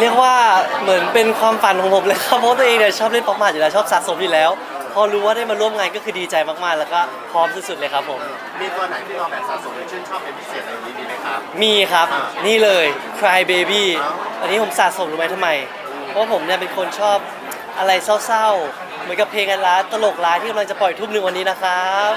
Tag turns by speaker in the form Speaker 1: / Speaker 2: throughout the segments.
Speaker 1: เรียกว่าเหมือนเป็นความฝันของผมเลยครับเพราะตัวเองเนี่ยชอบเล่นป๊อปมาร์ทอยู่แล้วชอบสะสมอยู่แล้ว พอรู้ว่าได้มาร่วมงานก็คือดีใจมากๆ แล้วก็พร้อมสุดๆเลยครับผม
Speaker 2: มีตัวไหนที่เราแบบสะสมหรือชื่นชอบเป็นพิเศษอะไรอย่างนี้มีไหมครับ
Speaker 1: มีครับ
Speaker 2: อ่า
Speaker 1: นี่เลย Cry Baby
Speaker 2: อ้าว
Speaker 1: อันนี้ผมสะสมรู้ไหมทำไม เพราะว่าผมเนี่ยเป็นคนชอบอะไรเศร้าๆ เหมือนกับเพลงอันร้ายตลกร้ายที่กำลังจะปล่อยทุ่มหนึ่งวันนี้นะครับ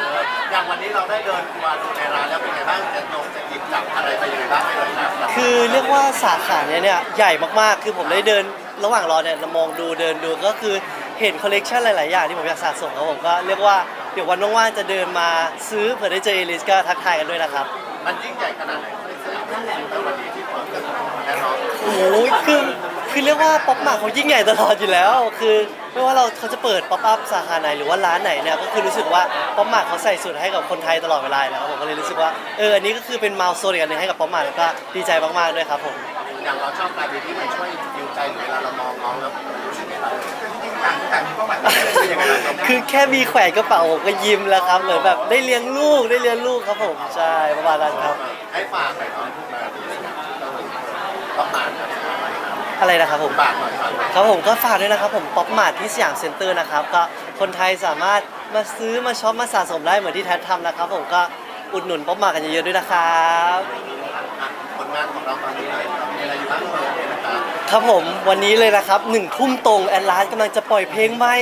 Speaker 2: อย่างวันนี้เราได้เดินมาดูในร้านแล้วเป็นไงบ้างจะลงจะหยิบจับอะไรไปยังไงบ้างไหมเลยครับ
Speaker 1: คือเรียกว่าสาขาเนี้ยเนี่ยใหญ่มากๆ คือผมได้เดินระหว่างรอเนี่ยมองดูเดินดูก็คือเห็นคอลเลกชันหลายๆ อย่างที่ผมอยากสะสมครับผมก็เรียกว่าเดี๋ยววันว่างๆจะเดินมาซื้อเผื่อได้เจอเอลิสก็ทักทายกันด้วยนะครับ
Speaker 2: มันยิ่งใหญ่ขนาดไหนในสยามแต่วันนี้ที่เปิดกันแน่นอน
Speaker 1: โอ้ยคือ คือเรียกว่าป๊อปมาเขายิ่งใหญ่ตลอดอยู่แล้ว คือไม่ว่าเราเขาจะเปิดป๊อปอัพสาขาไหนหรือว่าร้านไหนเนี่ยก็คือรู้สึกว่าป๊อปมาเขาใส่สุดให้กับคนไทยตลอดเวลาอยู่แล้วครับผมก็เลยรู้สึกว่าเอออันนี้ก็คือเป็นมาลโซนอีกอันหนึงให้กับป๊อปมาแล้วก็ดีใจมากๆด้วยครับผม
Speaker 2: อย่างเราชอบการที่มันช่วยดิวใจหรือเวลาเรามองน้องแล้วรู้สึกไงบ้างต่างแต่มีเป้าหมายเป็นยังไงบ้าง
Speaker 1: คือแค่มีแขวนกระเป๋าผมก็ยิ้มแล้วครับเหมือนแบบได้เลี้ยงลูกได้เลี้ยงลูกครับผมใช่ประมาณนั้นครับ
Speaker 2: ให้ฝากหน่อยเนาะต้องมาครับ
Speaker 1: อะไรนะครับผม
Speaker 2: ฝากหน่อยฝากหน่อย
Speaker 1: ครับผมก็ฝากด้วยนะครับผมป๊อปมาร์ทที่สยามเซ็นเตอร์นะครับก็คนไทยสามารถมาซื้อมาช็อปมาสะสมได้เหมือนที่แท้ทำนะครับ ผมก็อุดหนุนป๊อปมาร์ทกันเยอะๆด้วยนะครับ
Speaker 2: อะผลงานของเราตอนนี้เลยมีอะไรอยู่บ้างเลยนะครับ
Speaker 1: ครับผมวันนี้เลยนะครับหนึ่งทุ่มตรงแอนลาสกำลังจะปล่อยเพลงใหม่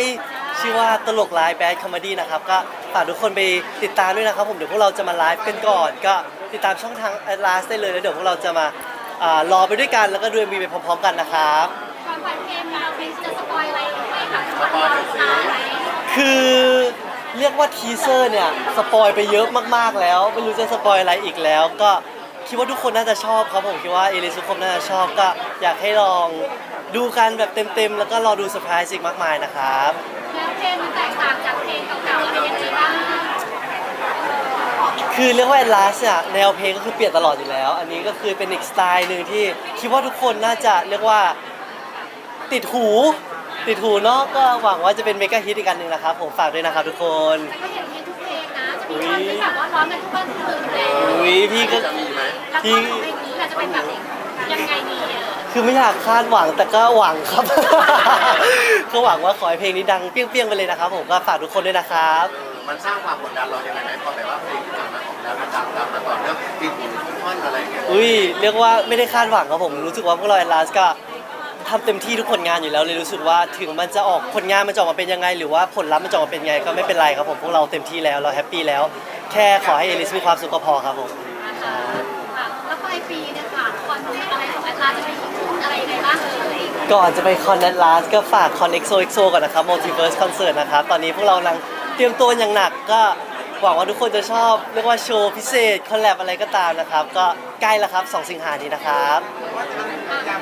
Speaker 1: ชื่อว่าตลกไลฟ์แบดคอมเมดี้นะครับก็ฝากทุกคนไปติดตามด้วยนะครับ ผมเดี๋ยวพวกเราจะมาไลฟ์กันก่อน ก็ติดตามช่องทางแอนลาสได้เลยแล้วเดี๋ยวพวกเราจะมา อ่ารอไปด้วยกันแล้วก็ดูมีไปพร้อมๆ กันนะครับ
Speaker 3: ก่อนปล่อยเพลงเราเพลงจะสปอยอะไรให้ค่ะ
Speaker 2: สปอยหน่อยสิ
Speaker 1: คือเรียกว่าทีเซอร์เนี่ยสปอยไปเยอะมากๆแล้ว ไม่รู้จะสปอยอะไรอีกแล้ว ก็คิดว่าทุกคนน่าจะชอบครับผมคิดว่าเอลิสุคมน่าจะชอบก็อยากให้ลองดูกันแบบเต็มๆ แล้วก็รอดูเซอร์ไพรส์อีกมากมายนะครับ
Speaker 3: แล้วเพลงมันแตกต่างจากเพลงเก่าๆอะไรยังไงบ้าง
Speaker 1: คือเรียกว่า Last เนี่ยแนวเพลงก็คือเปลี่ยนตลอดอยู่แล้ว อันนี้ก็คือเป็นอีกสไตล์หนึ่งที่คิดว่าทุกคนน่าจะเรียกว่าติดหู ติดหูเนาะก็หวังว่าจะเป็นเมกะฮิตอีกอันหนึ่งนะครับ ผมฝากด้วยนะครับทุกคน
Speaker 3: แต่ก็เห็นเพลงทุกเพลงนะจะมีคนที่แบบว่าร้องกันทุกวันทุกคืนอยู่แล้ว
Speaker 1: อุ้ยพี่ก็
Speaker 2: จะมีไหม
Speaker 3: แล้วก็ของเพลงนี้เราจะเป็นแบบยังไงดีอะ
Speaker 1: คือไม่อยากคาดหวังแต่ก็หวังครับ ก็หวังว่าขอให้เพลงนี้ดังเปรี้ยงๆไปเลยนะครับ ผมก็ฝากทุกคนด้วยนะครับ
Speaker 2: เออมันสร้างความกดดันเรายังไงไหมพอแบบว่าเพลง อนอะไรอย่างเงี้ย
Speaker 1: อุ้ยเรียกว่าไม่ได้คาดหวังครับผมรู้สึกว่าพวกเราแอนลาสก็ทำเต็มที่ทุกผลงานอยู่แล้วเลยรู้สึกว่าถึงมันจะออกผลงานมันจะออกมาเป็นยังไง หรือว่าผลลัพธ์มันจะออกมาเป็นยังไงก็ไม่เป็นไรครับผมพวกเราเต็มที่แล้วเราแฮปปี้แล้ว แค่ขอให้เอลิสมีความสุขก็พอครับผม
Speaker 3: นะคะค่ะแล้วปลายปีเนี่ยค่ะคอนอะไรของแอตลาจะเป็นอะไรยังไงบ้างเอ่ย
Speaker 1: ก่อนจะไปคอนแอดลาสก็ฝากคอน EXO EXO ก่อนนะครับ Multiverse Concert นะครับตอนนี้พวกเรากำลังเตรียมตัวอย่างหนักก็ หวังว่าทุกคนจะชอบเรียกว่าโชว์พิเศษคอลแลบอะไรก็ตามนะครับ ก็ใกล้แล้วครับ 2 สิงหานี้นะครับ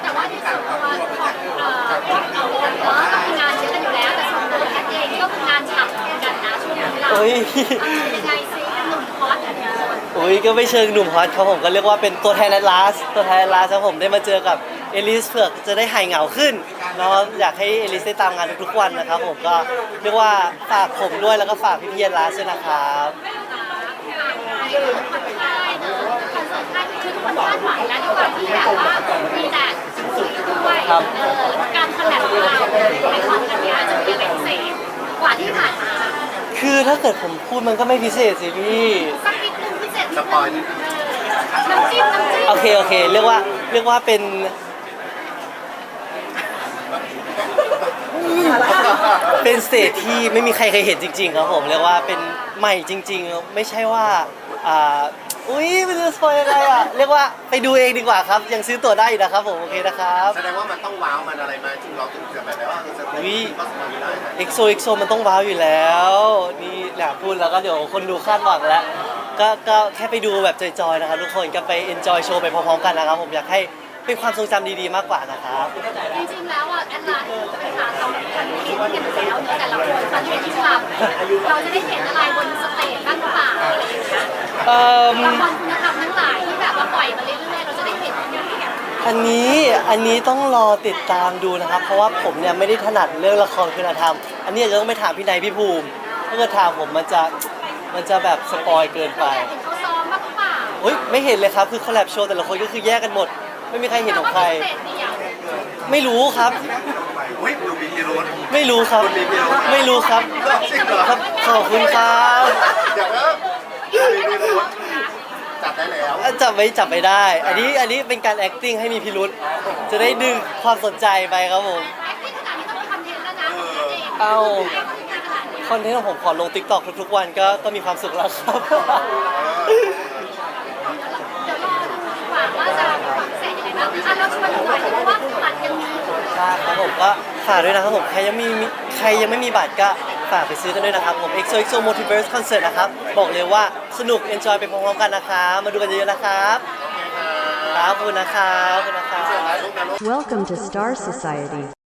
Speaker 3: แต่ว่าในส่วนตัวของเอ่อพวกเราเองเนาะก็มีงานเยอะกันอยู่แล้วแต่ส่วนตัวแคทเองก็คืองานฉ่ำเหมือนกันนะช่วงนี้เรา
Speaker 1: โอ้ย
Speaker 3: ยังไงซิหนุ่มฮอตอย่างเงี้ย
Speaker 1: อุ้ยก็ไม่เชิงหนุ่มฮอตครับผมก็เรียกว่าเป็นตัวแทนแอดลาสตัวแทนแอดลาสครับผมได้มาเจอกับ เอลิสเผือกจะได้หายเหงาขึ้นเนาะอยากให้เอลิสได้ตามงานทุกๆวันนะครับ ผมก็เรียกว่าฝากผมด้วยแล้วก็ฝากพี่ๆแอดลาสด้วยนะครับ
Speaker 3: คอนเสิร์ตค่ายคือทุกคนคาดหวังแล้วในความที่แบบว่ามีแต่สุดด้วยเออการคอลแลบของเราในคอนครั้งนี้จะมีอะไรพิเศษกว่าที่ผ่านมา
Speaker 1: คือถ้าเกิดผมพูดมันก็ไม่พิเศษสิพี่
Speaker 3: สักนิดนึงพิเศษ
Speaker 2: สปอยนิดนึง
Speaker 3: น้ำจิ้มน้ำจิ้ม
Speaker 1: โอเคโอเค เรียกว่าเรียกว่าเป็น เป็นสเตจที่ไม่มีใครเคยเห็นจริง ๆ ครับผมเรียกว่าเป็นใหม่จริง ๆ ไม่ใช่ว่าอ่าอุ้ยไม่รู้สปอยยังไงอะเรียกว่าไปดูเองดีกว่าครับ ยังซื้อตั๋วได้อยู่นะครับผมโอเคนะครับ
Speaker 2: แสดงว่ามันต้องว้าวมันอะไรมาถึงเราถึงจะแบบว่าอีก็สปอยไม่ได้นะ
Speaker 1: เอ็กโซเอ็กโซมันต้องว้าวอยู่แล้ว นี่อยากพูดแล้วก็เดี๋ยวคนดูคาดหวังแล้วก็ก็แค่ไปดูแบบจอยๆนะครับทุกคนก็ไปเอนจอยโชว์ไปพร้อมๆกันนะครับผมอยากให้ เป็นความทรงจำดีๆมากกว่านะครับ
Speaker 3: จริงๆ แล้วอะแอดลาสไปหาทำคอนเทนต์กันอยู่แล้วเนอะแต่ละคนคอนเทนต์ที่ทำเราจะได้เห็นอะไรบนสเตจบ้างหรือเปล่าอะไรอย่างเงี้ย
Speaker 1: เอ่ม
Speaker 3: ละครคุณธรรมทั้งหลายที่แบบว่าปล่อยมาเรื่อยๆเราจะได้เห็นยังไงอะ
Speaker 1: อันนี้อันนี้ต้องรอติดตามดูนะครับ เพราะว่าผมเนี่ยไม่ได้ถนัดเรื่องละครคุณธรรม อันนี้อาจจะต้องไปถามพี่นายพี่ภูมิถ้าเกิดถามผมมันจะมันจะแบบสปอยเกินไป
Speaker 3: เราอยากเห็นเขาซ้อมบ้างหรือเปล่า
Speaker 1: เฮ้ยไม่เห็นเลยครับคือคอลแลบโชว์แต่ละคนก็คือแยกกันหมด ไม่มีใครเห็นของใคร
Speaker 3: แต่ว่ามีสเตจเดียว
Speaker 1: ไม่รู้ครับ
Speaker 2: เฮ้ยดูมีพิรุธ
Speaker 1: ไม่รู้ครับ ไม่รู้ครับ
Speaker 2: จริงเหรอ
Speaker 1: ครับขอบคุณครับ
Speaker 2: เดี๋ยวนะมีพิรุธจับได้แล้ว
Speaker 1: จับไม่จับไม่ได้ อันนี้อันนี้เป็นการ acting ให้มีพิรุษจะได้ดึงความสนใจไปครับผม
Speaker 3: แอคติ้งขนาดนี้ต้องมีคอนเทนต์แล้วนะนั่นเอง
Speaker 1: เอา
Speaker 3: แอคติ้งขนาดนี้
Speaker 1: คอนเทนต์ของผมขอลง TikTok ทุกๆวันก็ก็มีความสุขแล้วครับ
Speaker 3: เดี๋ยวรอดูดีกว่าว่าจะมีความพิ เศษยังไงบ้างอะเราชวนดูหน่อยเพราะว่าบัตรยังมีอยู่
Speaker 1: ครับผมก็ฝากด้วยนะครับผมใครยังมีใครยังไม่มีบัตรก็ฝากไปซื้อกันด้วยนะครับผม XOXO Multiverse Concert นะครับ บอกเลยว่าสนุก enjoy ไปพร้อมๆกันนะครับมาดูกันเยอะๆนะครับครับขอบคุณนะครับขอบคุณนะครับ
Speaker 2: ลูกนะลูก
Speaker 4: Welcome to Star Society.